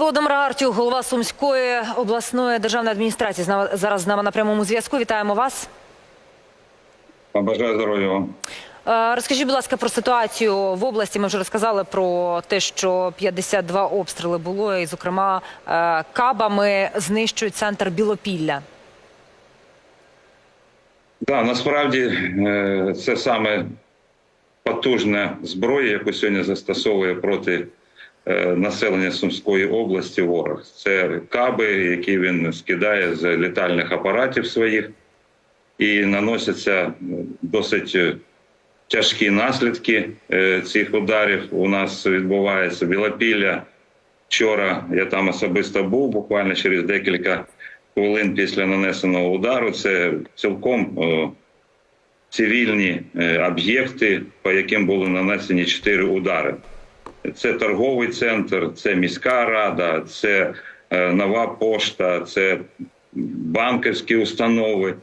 Володимир Артюх, голова Сумської обласної державної адміністрації, зараз з нами на прямому зв'язку. Вітаємо вас. Бажаю здоров'я вам. Е, Розкажіть, будь ласка, про ситуацію в області. Ми вже розказали про те, що 52 обстріли було, і, зокрема, е, кабами знищують центр Білопілля. Да, насправді е, це саме потужна зброя, яку сьогодні застосовує проти населення Сумської області ворог. Це каби, які він скидає з літальних апаратів своїх, і наносяться е, досить е, тяжкі наслідки е, цих ударів. У нас відбувається білопілля. Вчора я там особисто був, буквально через декілька хвилин після нанесеного удару. Це цілком е, цивільні е, об'єкти, по яким були нанесені чотири удари. Це торговий центр, це міська рада, це е, нова пошта, це банківські установи.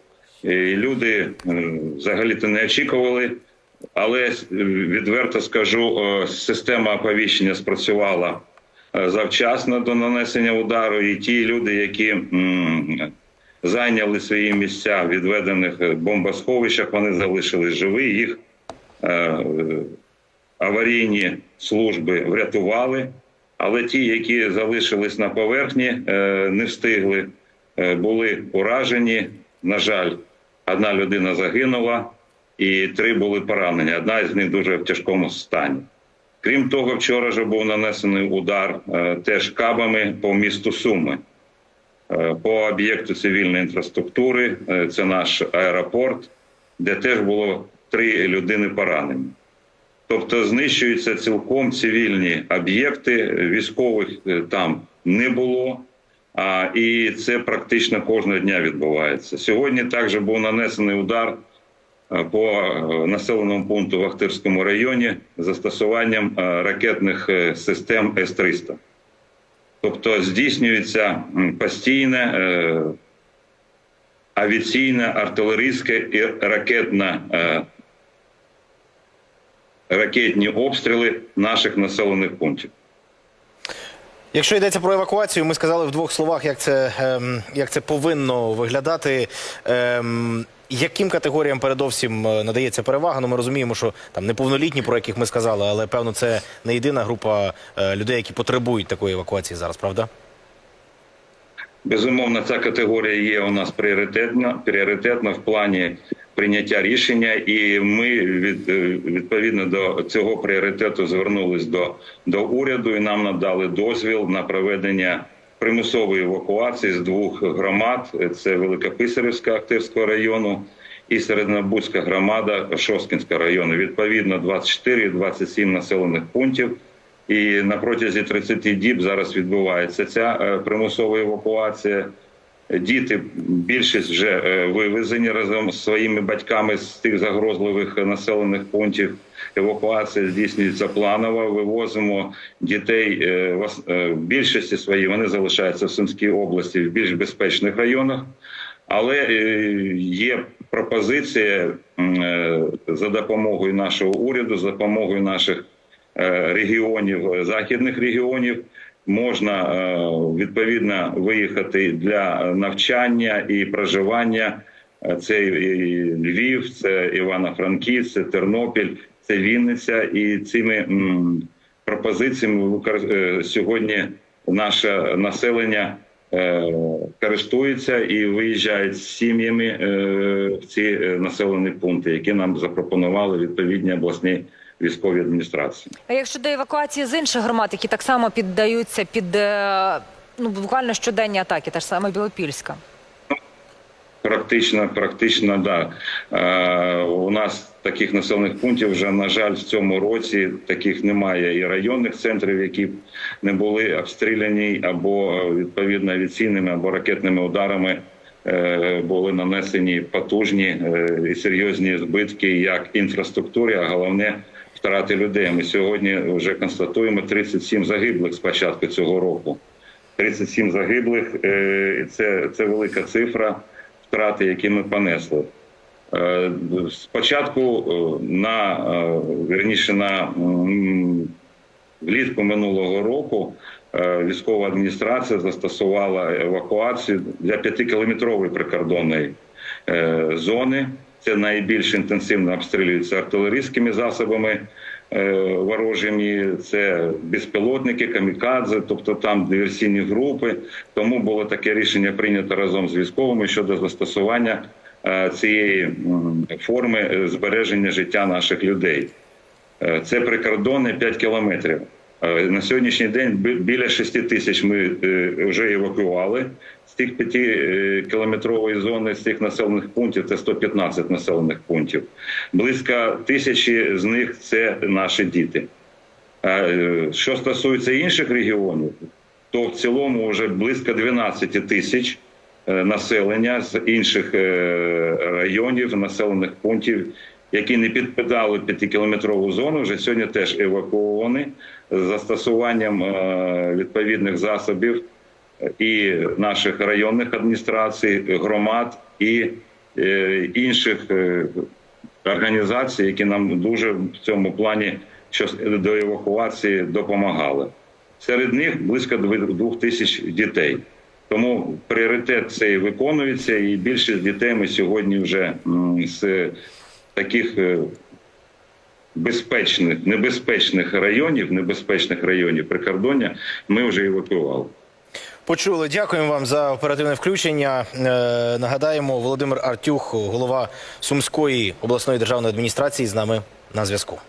І люди е, взагалі-то не очікували, але е, відверто скажу, система оповіщення спрацювала завчасно до нанесення удару, і ті люди, які зайняли свої місця в відведених бомбосховищах, вони залишились живі. Їх аварійні служби врятували, але ті, які залишились на поверхні, е, не встигли, е, були уражені. На жаль, одна людина загинула і три були поранені. Одна із них дуже в тяжкому стані. Крім того, вчора вже був нанесений удар е, теж кабами по місту Суми. По об'єкту цивільної інфраструктури, це наш аеропорт, де теж було три людини поранені. Тобто знищуються цілком цивільні об'єкти, військових е, там не було. А, і це практично кожного дня відбувається. Сьогодні також був нанесений удар е, по е, населеному пункту в Ахтирському районі застосуванням ракетних систем С-300. Тобто здійснюється постійне авіаційне, артилерійське і ракетне е, ракетні обстріли наших населених пунктів. Якщо йдеться про евакуацію, ми сказали в двох словах, як це, ем, як це повинно виглядати. Ем, яким категоріям передовсім е, надається перевага? Ну, ми розуміємо, що там неповнолітні, про яких ми сказали, але певно це не єдина група е, людей, які потребують такої евакуації зараз, правда? Безумовно, ця категорія є у нас пріоритетна, пріоритетна в плані прийняття рішення, і ми від, е, відповідно до цього пріоритету звернулись до, до уряду і нам надали дозвіл на проведення примусової евакуації з двох громад: це Великописарівська Актирського району і Середнобудська громада Шосткінського району. Відповідно, 24 і 27 населених пунктів. І на протязі 30 діб зараз відбувається ця е, примусова евакуація. Діти більшість вже е, вивезені разом з своїми батьками з тих загрозливих населених пунктів. Евакуація здійснюється планово. Вивозимо дітей е, в ос- е, в більшості своїй. Вони залишаються в Сумській області в більш безпечних районах. Але е, є пропозиція е, за допомогою нашого уряду, за допомогою наших е, регіонів, е, західних регіонів. Можна е, відповідно виїхати для навчання і проживання. Е, Це і Львів, це Івано-Франківськ, це Тернопіль, це Вінниця. І цими пропозиціями е, сьогодні наше населення користується і виїжджають з сім'ями в ці населені пункти, які нам запропонували відповідні обласні військові адміністрації. А як щодо евакуації з інших громад, які так само піддаються під е, ну буквально щоденні атаки, та ж саме Білопільська. Практично, практично, да. Е, у нас таких населених пунктів вже, на жаль, в цьому році таких немає і районних центрів, які не були обстріляні або відповідно авіаційними або ракетними ударами е, були нанесені потужні е, і серйозні збитки як інфраструктурі, а головне втрати людей. Ми сьогодні вже констатуємо 37 загиблих з початку цього року. 37 загиблих е, це, це велика цифра втрати, які ми понесли. Е, Спочатку е, на е, вірніше на влітку минулого року військова адміністрація застосувала евакуацію для 5-кілометрової прикордонної зони. Це найбільш інтенсивно обстрілюється артилерійськими засобами е, ворожими, це безпілотники, камікадзе, тобто там диверсійні групи. Тому було таке рішення прийнято разом з військовими щодо застосування е, цієї форми е, збереження життя наших людей. Це прикордонне 5 кілометрів. Е, На сьогоднішній день біля 6 тисяч ми е, вже евакуювали з тих 5 кілометрової зони, з цих населених пунктів, це 115 населених пунктів. Близько тисячі з них це наші діти. Е, Що стосується інших регіонів, то в цілому вже близько 12 тисяч е, населення з інших е, районів, населених пунктів, які не підпадали 5-кілометрову зону, вже сьогодні теж евакуовані з застосуванням е, відповідних засобів і наших районних адміністрацій, громад і е, інших е, організацій, які нам дуже в цьому плані до евакуації допомагали. Серед них близько двох тисяч дітей. Тому пріоритет цей виконується, і більшість дітей ми сьогодні вже з таких е, безпечних, небезпечних районів, небезпечних районів прикордоння ми вже евакуювали. Почули. Дякуємо вам за оперативне включення. Е, нагадаємо, Володимир Артюх, голова Сумської обласної державної адміністрації, з нами на зв'язку.